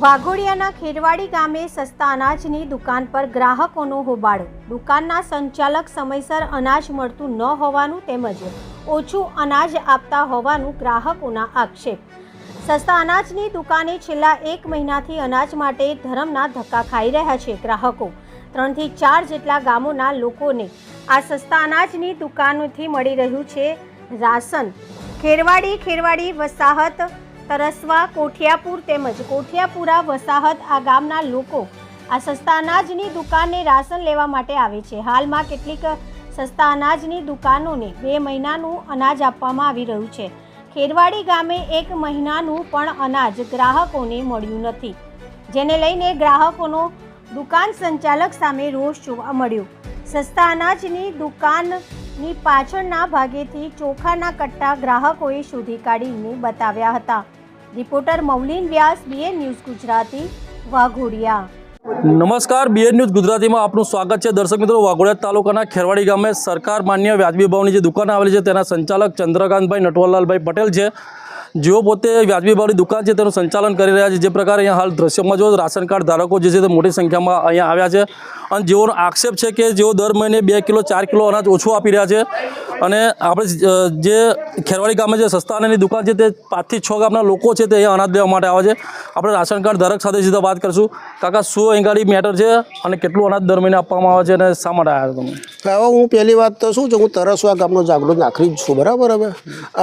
વાઘોડિયાના ખેરવાડી ગામે સસ્તા અનાજની દુકાન પર ગ્રાહકોનો હોબાળો. દુકાનના સંચાલક સમયસર અનાજ મળતું ન હોવાનું તેમજ ઓછું અનાજ આપતા હોવાનું ગ્રાહકોના આક્ષેપ. સસ્તા અનાજની દુકાને છેલ્લા એક મહિનાથી અનાજ માટે ધરમના ધક્કા ખાઈ રહ્યા છે ગ્રાહકો. ત્રણથી ચાર જેટલા ગામોના લોકોને આ સસ્તા અનાજની દુકાનથી મળી રહ્યું છે રાશન. ખેરવાડી ખેરવાડી વસાહત તરસવા, કોઠિયાપુર તેમજ કોઠિયાપુરા, વસાહત આ ગામના લોકો આ સસ્તા અનાજની દુકાને રાશન લેવા માટે આવે છે. હાલમાં કેટલીક સસ્તા અનાજની દુકાનોને બે મહિનાનું અનાજ આપવામાં આવી રહ્યું છે. ખેરવાડી ગામે એક મહિનાનું પણ અનાજ ગ્રાહકોને મળ્યું નથી. જેને લઈને ગ્રાહકોનો દુકાન સંચાલક સામે રોષ જોવા મળ્યો. સસ્તા અનાજની દુકાનની પાછળના ભાગેથી ચોખાના કટ્ટા ગ્રાહકોએ શોધી કાઢીને બતાવ્યા હતા. Reporter Moulin Vyas BN news Gujarati, Waghodia. નમસ્કાર બીએન ન્યૂઝ ગુજરાતીમાં આપનું સ્વાગત છે. દર્શક મિત્રો, વાઘોડિયા તાલુકાના ખેરવાડી ગામે સરકાર માન્ય વ્યાજબી ભાવની જે દુકાન આવેલી છે, તેના સંચાલક ચંદ્રકાંતભાઈ નટવરલાલભાઈ પટેલ છે. જેઓ પોતે વ્યાજબી ભાવની દુકાન છે, તેનું સંચાલન કરી રહ્યા છે. જે પ્રકારે અહીંયા હાલ દ્રશ્યમાં જો રાશન કાર્ડ ધારકો જે છે, તે મોટી સંખ્યામાં અહીંયા આવ્યા છે. અને જેઓનો આક્ષેપ છે કે જેઓ દર મહિને બે કિલો, ચાર કિલો અનાજ ઓછું આપી રહ્યા છે અને આપણે જે ખેરવાડી ગામે જે સસ્તા અનાજની દુકાન છે તે પાંચથી છ ગામના લોકો છે તે અનાજ લેવા માટે આવે છે. આપણે રાશન કાર્ડ ધારક સાથે સીધા વાત કરીશું. કાકા, શું અહીંગાડી મેટર છે અને કેટલું અનાજ દર મહિને આપવામાં આવે છે અને શા માટે આવ્યા તમે? હવે હું પહેલી વાત તો શું છે, હું તરસવા ગામનો જાગૃત નાખરી છું, બરાબર હવે?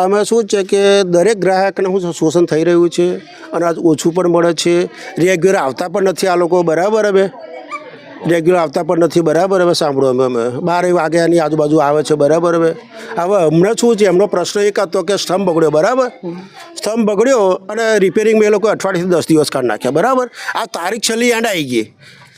અમે શું છે કે દરેક ગ્રાહકને શું શોષણ થઈ રહ્યું છે, અનાજ ઓછું પણ મળે છે, રેગ્યુલર આવતા પણ નથી આ લોકો, બરાબર હવે? રેગ્યુલર આવતા પણ નથી, બરાબર હવે સાંભળો અમે અમે. બાર વાગ્યાની આજુબાજુ આવે છે, બરાબર હવે. હવે હમણાં શું છે, એમનો પ્રશ્ન એક હતો કે સ્તંભ બગડ્યો, બરાબર? સ્તંભ બગડ્યો અને રિપેરિંગમાં એ લોકો અઠવાડિયાથી દસ દિવસ કાઢી નાખ્યા, બરાબર? આ તારીખ છેલ્લી એન્ડ આવી ગઈ.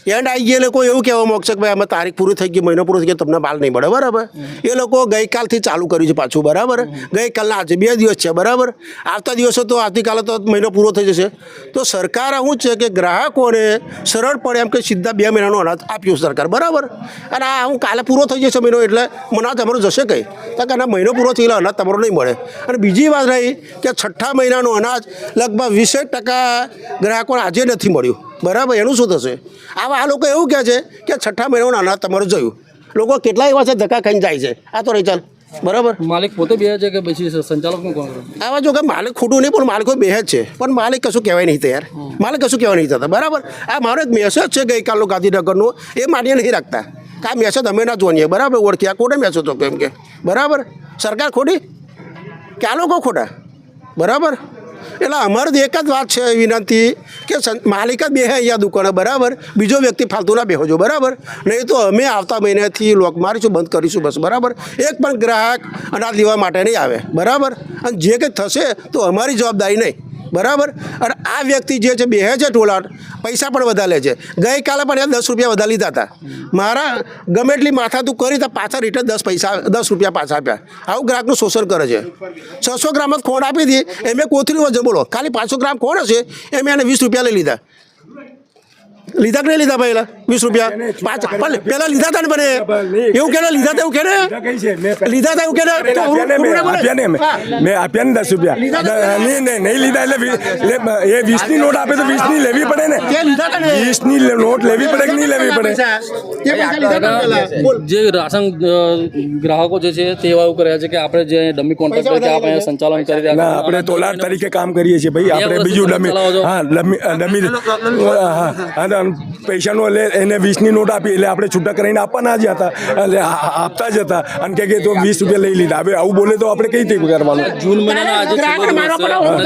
એન્ડ આવી ગયા એ લોકો એવું કહેવા માગશે કે ભાઈ અમે તારીખ પૂરી થઈ ગઈ મહિનો પૂરો થઈ ગયો તમને માલ નહીં મળે બરાબર? એ લોકો ગઈકાલથી ચાલુ કર્યું છે પાછું બરાબર? ગઈકાલના આજે બે દિવસ છે બરાબર? આવતા દિવસો તો આવતીકાલે તો મહિનો પૂરો થઈ જશે. તો સરકાર શું છે કે ગ્રાહકોને સરળ પડે એમ કે સીધા બે મહિનાનો અનાજ આપ્યું સરકાર બરાબર? અને આ હું કાલે પૂરો થઈ જશે મહિનો એટલે અનાજ તમારું જશે કંઈ. તો કે મહિનો પૂરો થઈ ગયેલો અનાજ તમારું નહીં મળે. અને બીજી વાત રહી કે છઠ્ઠા મહિનાનું અનાજ લગભગ વીસેક ટકા ગ્રાહકોને આજે નથી મળ્યું. બરાબર એનું શું થશે? આવા આ લોકો એવું કહે છે કે છઠ્ઠા મહિનાનું અનાજ તમારું જોયું. લોકો કેટલા એવા છે ધક્કા ખાઈને જાય છે. આ તો રહી ચાલ. બરાબર? માલિક પોતે બે છે કે પછી સંચાલકનું કોણ આવા જો કે માલિક ખોટું નહીં પણ માલિકો બે જ છે. પણ માલિક કશું કહેવાય નહીં તૈયાર. માલિક કશું કહેવાય નહીં થતા. બરાબર? આ મારો એક મેસેજ છે ગઈકાલનો ગાંધીનગરનો. એ માન્ય નહીં રાખતા. કે આ મેસેજ અમે ના જોઈએ બરાબર? ઓળખ્યા ખોટે મેસેજ હતો કેમ કે? બરાબર? સરકાર ખોટી? કે આ લોકો ખોટા? બરાબર? એટલે અમારે તો એક જ વાત છે વિનંતી કે માલિક જ બેહે અહીંયા દુકાને, બરાબર? બીજો વ્યક્તિ ફાલતુ ના બેહોજો બરાબર? નહીં તો અમે આવતા મહિનાથી લોક મારીશું, બંધ કરીશું, બસ, બરાબર? એક પણ ગ્રાહક અનાજ લેવા માટે નહીં આવે, બરાબર? અને જે કંઈ થશે તો અમારી જવાબદારી નહીં. બરાબર? અને આ વ્યક્તિ જે છે બેહે છે ટોલાટ પૈસા પણ વધારે લે છે. ગઈકાલે પણ એ દસ રૂપિયા વધારે લીધા હતા. મારા ગમે એટલી માથાતું કરી તો પાછા રિટર્ન દસ પૈસા, દસ રૂપિયા પાછા આપ્યા. આવું ગ્રાહકનું શોષણ કરે છે. છસો ગ્રામ જ ખોણ આપી હતી એમ કોથળી વજન બોલો. ખાલી પાંચસો ગ્રામ ખોણ હશે, એમ એને વીસ રૂપિયા લઈ લીધા. લીધા કે નહીં લીધા પહેલા? વીસ રૂપિયા. પાંચ પણ પહેલા લીધા હતા ને મને. એવું કે લીધા હતા એવું કે લીધા હતા એવું કે આપ્યા ને મેં, આપ્યા ને દસ રૂપિયા. નહીં નહીં નહીં લીધા એટલે એ વીસની નોટ આપે તો વીસની લેવી પડે ને? વીસ ને? નોટ લેવી પડે કે નહીં લેવી પડે? પૈસા? એ પૈસા લીધા હતા પહેલા. બોલ. જે રાશન ગ્રાહકો જે છે તે એવા એવું કરે છે કે આપણે જે ડમી કોન્ટ્રાક્ટ કે આપણે સંચાલન કરી રહ્યા આપણે તોલાર તરીકે કામ કરીએ છીએ ભાઈ. આપણે બીજું ડમી હા ડમી ડમી હા પૈસાનો લે એને વીસની નોટ આપી એટલે આપણે છૂટા કરીને આપવાના જ હતા. એટલે આપતા જ હતા. અને કે કે તો વીસ રૂપિયા લઈ લીધા. હવે આવું બોલે તો આપણે કઈ રીતે કરવાનું? જૂન મહિનાનો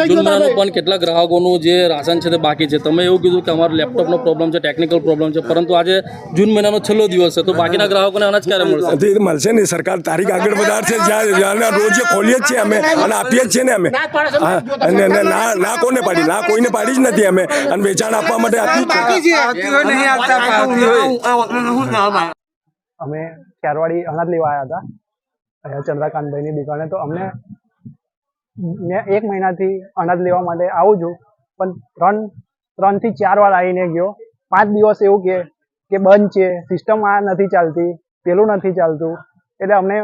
જૂન મહિનાનું પણ કેટલા ગ્રાહકોનું જે રાશન છે તે બાકી છે. તમે એવું કીધું કે અમારો લેપટોપનો પ્રોબ્લેમ છે ટેકનિકલ પ્રોબ્લેમ છે પરંતુ આજે જૂન મહિનાનો છેલ્લો દિવસ છે. તો બાકીના ગ્રાહકોને અનાજ ક્યારે મળશે? મળશે ને. સરકાર તારીખ આગળ વધારશે. જ્યાં રોજે ખોલીએ જ છીએ અમે અને આપીએ જ છીએ ને અમે. હા. અને અને ના ના કોને પાડી. ના કોઈને પાડી જ નથી અમે. અને વેચાણ આપવા માટે આપી જ અમે ચારવાડી અનાજ લેવા આવ્યા હતા. અહીંયા ચંદ્રકાંતભાઈની દુકાને. તો અમને મેં એક મહિનાથી અનાજ લેવા માટે આવું છું. પણ ત્રણ ત્રણથી ચાર વાર આવીને ગયો. પાંચ દિવસ એવું કે કે બંધ છે. સિસ્ટમ આ નથી ચાલતી. પેલું નથી ચાલતું. એટલે અમને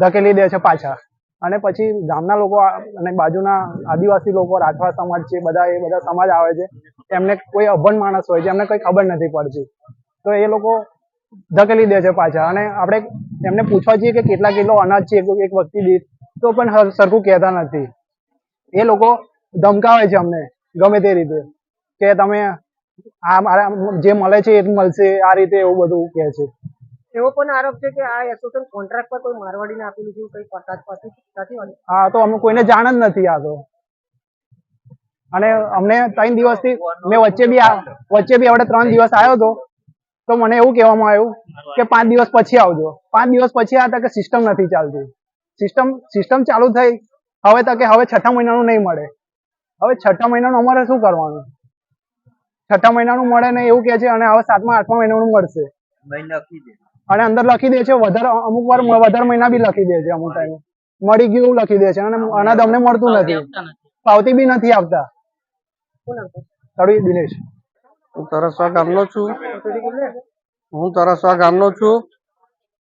ધકેલી દે છે પાછા. અને પછી ગામના લોકો અને બાજુના આદિવાસી લોકો રાઠવા સમાજ છે બધા એ બધા સમાજ આવે છે. એમને કોઈ અભણ માણસ હોય છે એમને કંઈ ખબર નથી પડતી. તો એ લોકો ધકેલી દે છે પાછા. અને આપણે એમને પૂછવા જઈએ કે કેટલા કિલો અનાજ છે એક- વ્યક્તિ દીઠ તો પણ સરખું કહેતા નથી. એ લોકો ધમકાવે છે અમને ગમે તે રીતે. કે તમે આ મારા જે મળે છે એ જ મળશે આ રીતે એવું બધું કહે છે. એવો પણ આરોપ છે કે આ એસોસિએશન કોન્ટ્રાક્ટ પર કોઈ મારવાડીને આપેલું છે કંઈ પતાજ પછી નથી? આ તો અમે કોઈને જાણ જ નથી આ તો. અને અમને ત્રણ દિવસથી મેં વચ્ચે બી વચ્ચે બી આપણે ત્રણ દિવસ આવ્યો હતો. તો મને એવું કહેવામાં આવ્યું કે પાંચ દિવસ પછી આવજો. પાંચ દિવસ પછી આ કે સિસ્ટમ નથી ચાલતી. સિસ્ટમ સિસ્ટમ ચાલુ થઈ. હવે તકે હવે છઠ્ઠા મહિનાનું નહીં મળે. હવે છઠ્ઠા મહિનાનું અમારે શું કરવાનું? છઠ્ઠા મહિનાનું મળે ને એવું કહે છે અને હવે સાતમા આઠમા મહિનાનું મળશે. અને અંદર લખી દે છે વધારે અમુક વાર વધારે મહિના બી લખી દે છે અમુક ટાઈમે મળી ગયું એવું લખી દે છે અને અનાજ અમને મળતું નથી. પાવતી બી નથી આપતા તળવી દિનેશ. હું તરસવા ગામનો છું. હું તરસવા ગામનો છું.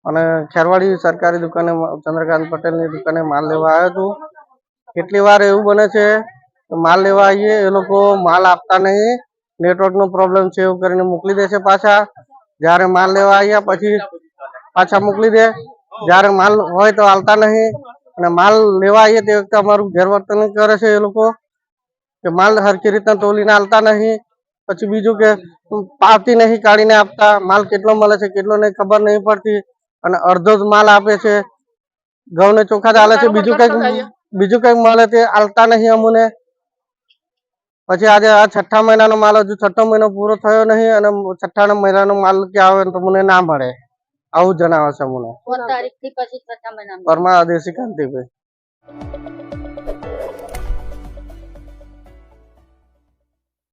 અને ખેરવાડી સરકારી દુકાને ચંદ્રકાંત પટેલની દુકાને માલ લેવા આવ્યો છું. કેટલી વાર એવું બને છે કે માલ લેવા આવીએ એ લોકો માલ આપતા નહીં. નેટવર્કનો પ્રોબ્લેમ છે એવું કરીને મોકલી દે છે પાછા. જ્યારે માલ લેવા આવ્યા પછી પાછા મોકલી દે. જ્યારે માલ હોય તો હાલતા નહીં. અને માલ લેવા આવીએ તે વખતે અમારું ગેરવર્તન કરે છે એ લોકો. કે માલ હરખી રીતના તોલીને આલતા નહીં પછી બીજું કે પાવતી નહીં કાઢીને આપતા માલ કેટલો મળે છે કેટલો નહીં ખબર નહીં પડતી અને અડધો જ માલ આપે છે ઘઉં ને ચોખા ચાલે છે બીજું કંઈક બીજું કંઈક મળે તે આલતા નહીં અમને. પછી આજે આ છઠ્ઠા મહિનાનો માલ હજુ છઠ્ઠો મહિનો પૂરો થયો નહીં અને છઠ્ઠા મહિનાનો માલ ક્યાં આવે તો મને ના મળે. આવું જણાવે છે મને પરમા દેશી કાંતિભાઈ